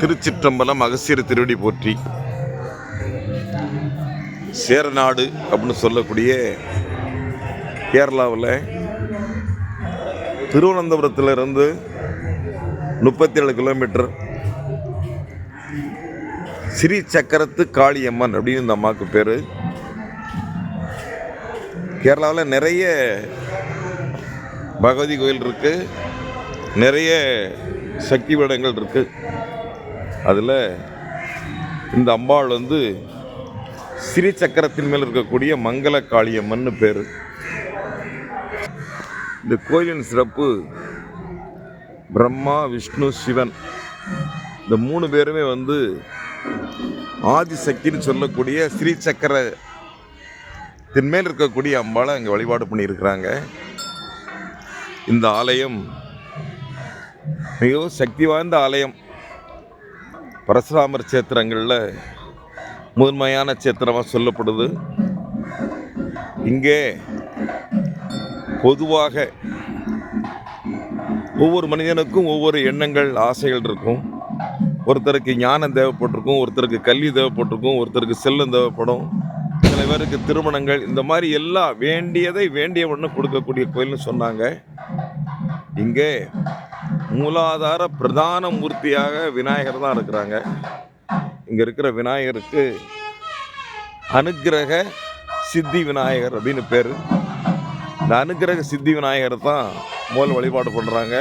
திருச்சிற்றம்பலம் அகசியர் திருவடி போற்றி. சேரநாடு அப்படின்னு சொல்லக்கூடிய கேரளாவில் திருவனந்தபுரத்திலிருந்து முப்பத்தி ஏழு கிலோமீட்டர் ஸ்ரீ சக்கரத்து காளியம்மன் அப்படின்னு இந்த அம்மாவுக்கு பேர். கேரளாவில் நிறைய பகவதி கோயில் இருக்குது நிறைய சக்தி பீடங்கள் இருக்குது அதில் இந்த அம்பாள் வந்து ஸ்ரீ சக்கரத்தின் மேல் இருக்கக்கூடிய மங்கள காளியம்மன்னு பேர். இந்த கோயிலின் சிறப்பு பிரம்மா விஷ்ணு சிவன். இந்த மூணு பேருமே வந்து ஆதிசக்தின்னு சொல்லக்கூடிய ஸ்ரீ சக்கர மேல் இருக்கக்கூடிய அம்பாளை அங்கே வழிபாடு பண்ணியிருக்கிறாங்க. இந்த ஆலயம் மிகவும் சக்தி வாய்ந்த ஆலயம். பரசுராமர் சேத்திரங்களில் முதன்மையான சேத்திரமாக சொல்லப்படுது. இங்கே பொதுவாக ஒவ்வொரு மனிதனுக்கும் ஒவ்வொரு எண்ணங்கள் ஆசைகள் இருக்கும். ஒருத்தருக்கு ஞானம் தேவைப்பட்டிருக்கும் ஒருத்தருக்கு கல்வி தேவைப்பட்டிருக்கும் ஒருத்தருக்கு செல்லம் தேவைப்படும். சில பேருக்கு திருமணங்கள் இந்த மாதிரி எல்லாம் வேண்டியதை வேண்டிய ஒன்று கொடுக்கக்கூடிய கோயில்னு சொன்னாங்க. இங்கே மூலாதார பிரதான மூர்த்தியாக விநாயகர் தான் இருக்கிறாங்க. இங்கே இருக்கிற விநாயகருக்கு அனுக்கிரக சித்தி விநாயகர் அப்படின்னு பேர். இந்த அனுக்கிரக சித்தி விநாயகர் தான் முதல் வழிபாடு பண்ணுறாங்க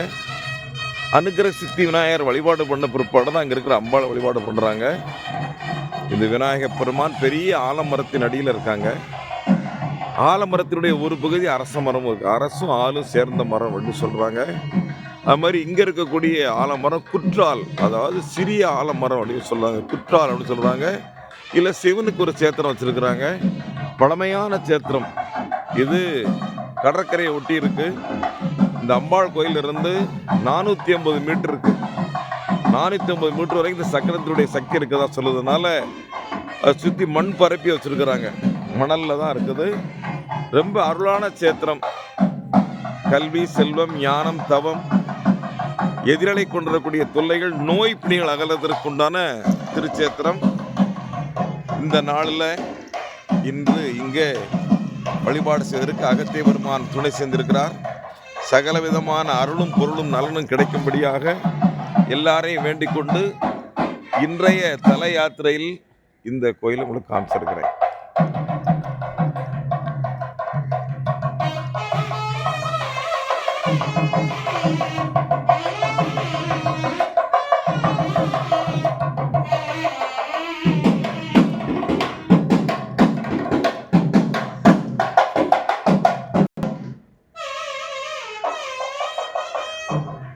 அனுக்கிரக சித்தி விநாயகர் வழிபாடு பண்ண பிற்பாடு தான் அங்கே இருக்கிற அம்பாளை வழிபாடு பண்ணுறாங்க இந்த விநாயகர் பெருமான் பெரிய ஆலமரத்தின் அடியில் இருக்காங்க. ஆலமரத்தினுடைய ஒரு பகுதி அரச மரம் இருக்குது அரசும் ஆளும் சேர்ந்த மரம் அப்படின்னு சொல்கிறாங்க அது மாதிரி இங்கே இருக்கக்கூடிய ஆலமரம் குற்றால் அதாவது சிறிய ஆலமரம் அப்படின்னு சொல்கிறாங்க குற்றால் அப்படின்னு சொல்கிறாங்க இல்லை சிவனுக்கு ஒரு சேத்திரம் வச்சுருக்குறாங்க. பழமையான சேத்திரம். இது கடற்கரையை ஒட்டி இருக்கு. இந்த அம்பாள் கோயிலிருந்து நானூற்றி ஐம்பது மீட்டர் இருக்கு. நானூற்றி ஐம்பது மீட்டர் வரைக்கும் இந்த சக்கரத்தினுடைய சக்தி இருக்கதா சொல்லுறதுனால அதை சுற்றி மண் பரப்பி வச்சுருக்குறாங்க. மணலில் தான் இருக்குது. ரொம்ப அருளான சேத்திரம். கல்வி செல்வம் ஞானம் தவம் எதிரலை கொண்டிருக்கக்கூடிய தொல்லைகள் நோய் பிணிகள் அகலதற்குண்டான திருச்சேத்திரம். இந்த நாளில் இன்று இங்கே வழிபாடு செய்வதற்கு அகத்திய பெருமான் துணை சேர்ந்திருக்கிறார். சகல விதமான அருளும் பொருளும் நலனும் கிடைக்கும்படியாக எல்லாரையும் வேண்டிக் கொண்டு இன்றைய தல யாத்திரையில் இந்த கோயிலை உங்களுக்கு காமிச்சிருக்கிறேன். Amém.